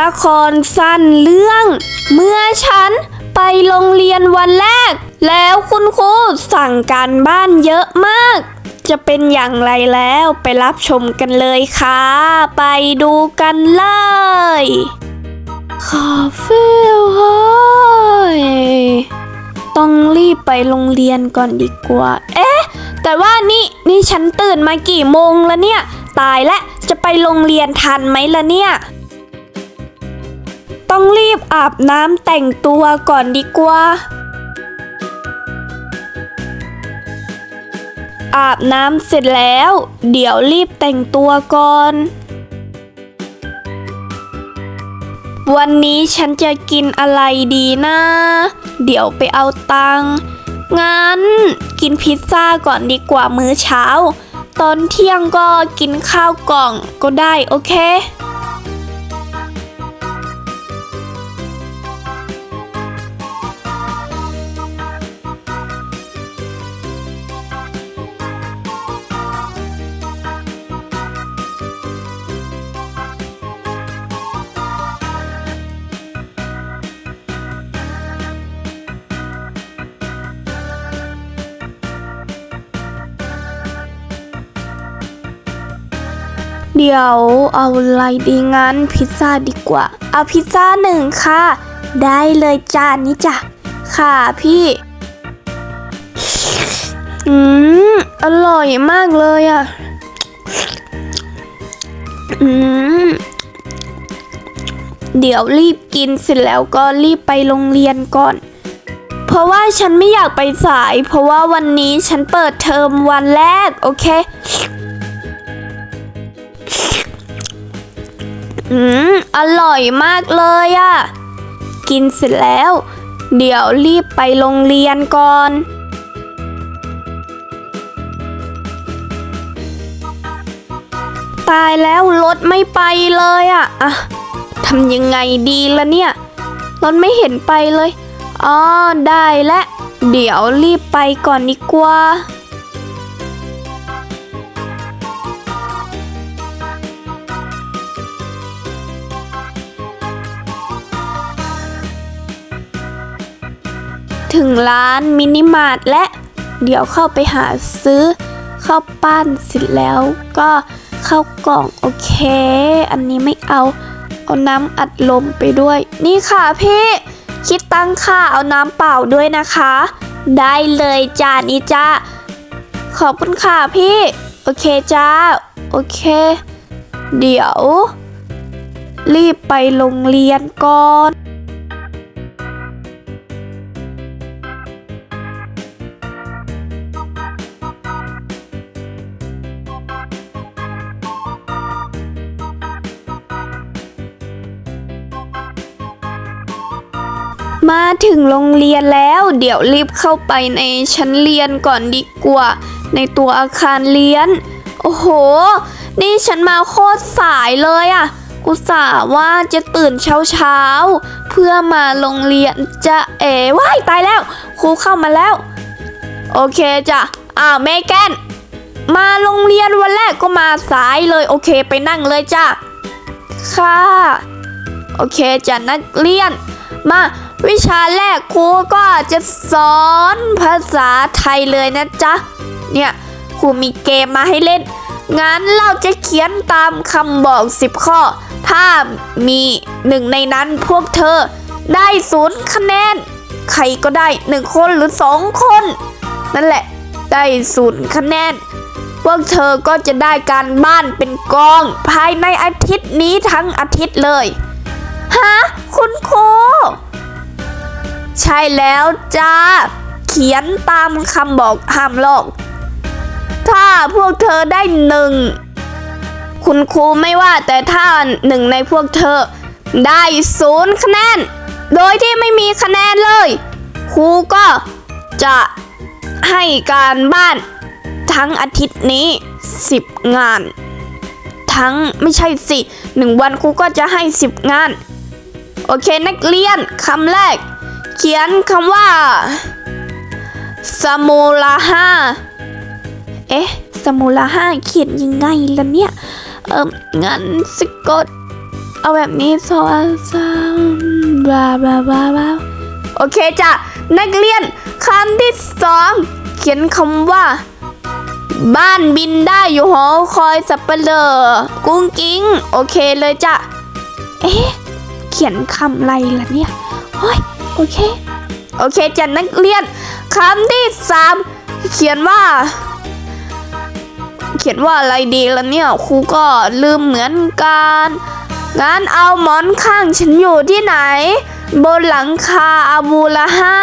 ละครสั้นเรื่อง เมื่อฉันไปโรงเรียนวันแรก แล้วคุณครูสั่งการบ้านเยอะมาก จะเป็นอย่างไรแล้วไปรับชมกันเลยค่ะ ไปดูกันเลยคาเฟ่เฮ้ยต้องรีบไปโรงเรียนก่อนดีกว่า เอ๊ะ แต่ว่านี่นี่ฉันตื่นมากี่โมงแล้วเนี่ย ตายและจะไปโรงเรียนทันไหมล่ะเนี่ย ต้องรีบอาบน้ำแต่งตัวก่อนดีกว่า อาบน้ำเสร็จแล้ว เดี๋ยวรีบแต่งตัวก่อน วันนี้ฉันจะกินอะไรดีนะ เดี๋ยวไปเอาตังค์งั้น กินพิซซ่าก่อนดีกว่ามื้อเช้า ตอนเที่ยงก็กินข้าวกล่องก็ได้โอเค เดี๋ยวเอาอะไรดีงั้นพิซซ่าดีกว่า เอาพิซซ่าหนึ่งค่ะ ได้เลยจานนี้จ้ะ ค่ะพี่ อืม อร่อยมากเลยอะ อืม เดี๋ยวรีบกินเสร็จแล้วก็รีบไปโรงเรียนก่อน เพราะว่าฉันไม่อยากไปสาย เพราะว่าวันนี้ฉันเปิดเทอมวันแรก โอเค อืม อร่อยมากเลยอะ่ะกินเสร็จแล้ว เดี๋ยวรีบไปโรงเรียนก่อน ตายแล้วรถไม่ไปเลยอะ่ะอะทำยังไงดีละเนี่ยรถไม่เห็นไปเลย อ๋อ ได้และ เดี๋ยวรีบไปก่อนดีกว่า ถึงร้านมินิมาร์ทและเดี๋ยวเข้าไปหาซื้อข้าวปั้นเสร็จแล้วก็ข้าวกล่องโอเค อันนี้ไม่เอา เอาน้ำอัดลมไปด้วย นี่ค่ะพี่ คิดตังค่ะเอาน้ำเปล่าด้วยนะคะ ได้เลยจ้านี่จ้าขอบคุณค่ะพี่ โอเคจ้า โอเค เดี๋ยว รีบไปโรงเรียนก่อน มาถึงโรงเรียนแล้ว เดี๋ยวรีบเข้าไปในชั้นเรียนก่อนดีกว่า ในตัวอาคารเรียน โอ้โห นี่ฉันมาโคตรสายเลยอะอุตส่าห์ว่าจะตื่นเช้าเช้าๆเพื่อมาโรงเรียนจะเอ๋ว้ายตายแล้วครูเข้ามาแล้ว โอเคจ้ะอ้าวเมแกนมาโรงเรียนวันแรกก็มาสายเลยโอเคไปนั่งเลยจ้ะค่ะ โอเคจ้ะนักเรียน มา วิชาแรกครูก็จะสอนภาษาไทยเลยนะจ๊ะ เนี่ยครูมีเกมมาให้เล่น งั้นเราจะเขียนตามคำบอก 10 ข้อ ถ้ามีหนึ่งในนั้นพวกเธอได้ศูนย์คะแนน ใครก็ได้หนึ่งคนหรือสองคน นั่นแหละ ได้ศูนย์คะแนน พวกเธอก็จะได้การบ้านเป็นกอง ภายในอาทิตย์นี้ทั้งอาทิตย์เลย ฮะ คุณครู ใช่แล้วจ้า เขียนตามคำบอกห้ามลอก ถ้าพวกเธอได้หนึ่ง คุณครูไม่ว่าแต่ถ้าหนึ่งในพวกเธอได้ศูนย์คะแนน โดยที่ไม่มีคะแนนเลย ครูก็จะให้การบ้านทั้งอาทิตย์นี้ 10 งาน ทั้งไม่ใช่สิหนึ่งวันครูก็จะให้ 10 งาน โอเคนักเรียนคำแรก เขียนคำว่าสมูลาห้าเอ๊ะสมูลาห้าเขียนยังไงล่ะเนี่ย เอองั้นสกด เอาแบบนี้สองสามบาบาบาบาโอเคจ้ะ นักเรียนคำที่สองเขียนคำว่า บ้านบินได้อยู่หอคอยสับเปลอกุ้งกิ้ง โอเคเลยจ้ะ เอ๊ะ เขียนคำอะไรล่ะเนี่ยโอ้ย โอเค โอเคจ้ะนักเรียนคำที่สามเขียนว่า เขียนว่าอะไรดีล่ะเนี่ยครูก็ลืมเหมือนกันงั้นเอาหมอนข้างฉันอยู่ที่ไหน บนหลังคาอาบูละห้า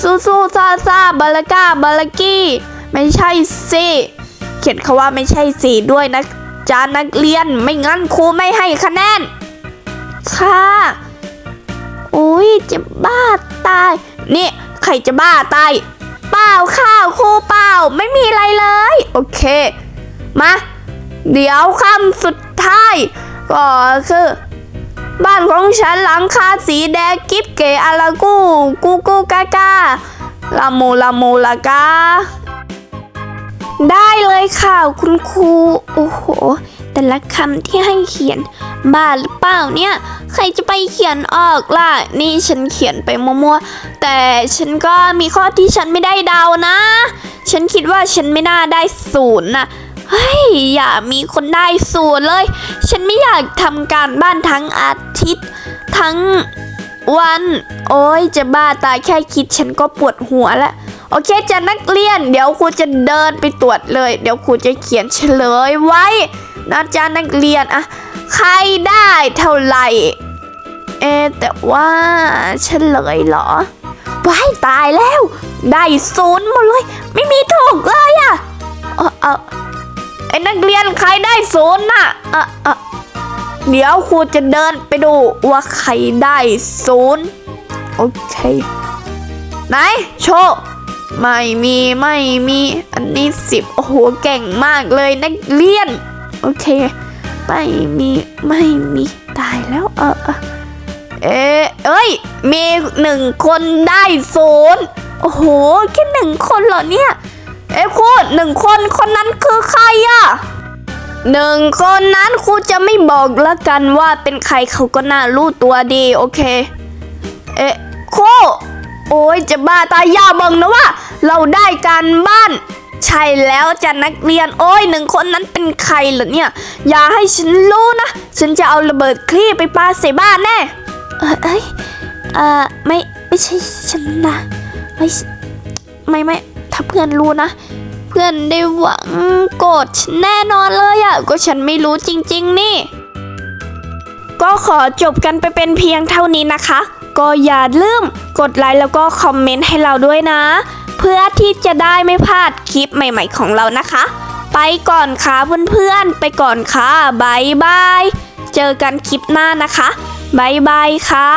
สู้สู้ซาซาบาลาก้าบาลากี้ไม่ใช่สิเขียนคาว่าไม่ใช่สิด้วยนะจานักเรียนไม่งั้นครูไม่ให้คะแนนค่ะ้ยจะบ้าตาย นี่ใครจะบ้าตาย เปล่าค่ะครูเปล่าไม่มีอะไรเลย โอเค มา เดี๋ยวคำสุดท้าย ก็คือบ้านของฉันหลังคาสีแดงกิ๊บเก๋อาลากูกูกูกากาลามูลามูลากาได้เลยค่ะคุณครู โอ้โห แต่ละคำที่ให้เขียน บ้าหรือเปล่าเนี่ย ใครจะไปเขียนออกล่ะ นี่ฉันเขียนไปมั่วๆ แต่ฉันก็มีข้อที่ฉันไม่ได้เดานะ ฉันคิดว่าฉันไม่น่าได้ศูนย์นะเฮ้ย อย่ามีคนได้ศูนย์เลย ฉันไม่อยากทำการบ้านทั้งอาทิตย์ทั้งวัน โอ้ยจะบ้าตายแค่คิดฉันก็ปวดหัวแล้วโอเคจะนักเรียน เดี๋ยวครูจะเดินไปตรวจเลย เดี๋ยวครูจะเขียนเฉลยไว้นะจ๊ะนักเรียนอะ ใครได้เท่าไหร่ เอแต่ว่าเฉลยเหรอว้ายตายแล้ว ได้ศูนย์หมดเลย ไม่มีถูกเลยอะเออเออไอ้นักเรียนใครได้ศูนย์น่ะเออเออเดี๋ยวครูจะเดินไปดูว่าใครได้ศูนย์โอเค ไหน โชว์ไม่มีไม่มี อันนี้สิบโอ้โหเก่งมากเลยนักเรียน โอเค ไม่มีไม่มีตายแล้วเออเออเอ้ยมีหนึ่งคนได้ศูนย์โอ้โหแค่หนึ่งคนเหรอเนี่ยเอ้ครูหนึ่งคนคนนั้นคือใครอะหนึ่งคนนั้นครูจะไม่บอกล้วกันว่าเป็นใครเขาก็น่ารู้ตัวดีโอเค เอ๊ะครูโอ้ยจะบ้าตายอย่าบอกนะว่า เราได้การบ้าน ใช่แล้วจ้ะนักเรียนโอ้ยหนึ่งคนนั้นเป็นใครเหรอเนี่ย อย่าให้ฉันรู้นะ ฉันจะเอาระเบิดคลี่ไปปาใส่บ้านแน่เออเอ้ยเออไม่ไม่ใช่ฉันนะไม่ไม่ไม่ถ้าเพื่อนรู้นะ เพื่อนได้หวังโกรธฉันแน่นอนเลยอะก็ฉันไม่รู้จริง ๆ นี่ ก็ขอจบกันไปเป็นเพียงเท่านี้นะคะ ก็อย่าลืมกดไลค์แล้วก็คอมเมนต์ให้เราด้วยนะ เพื่อที่จะได้ไม่พลาดคลิปใหม่ๆของเรานะคะ ไปก่อนค่ะเพื่อนๆ ไปก่อนค่ะบายบาย เจอกันคลิปหน้านะคะบายบายค่ะ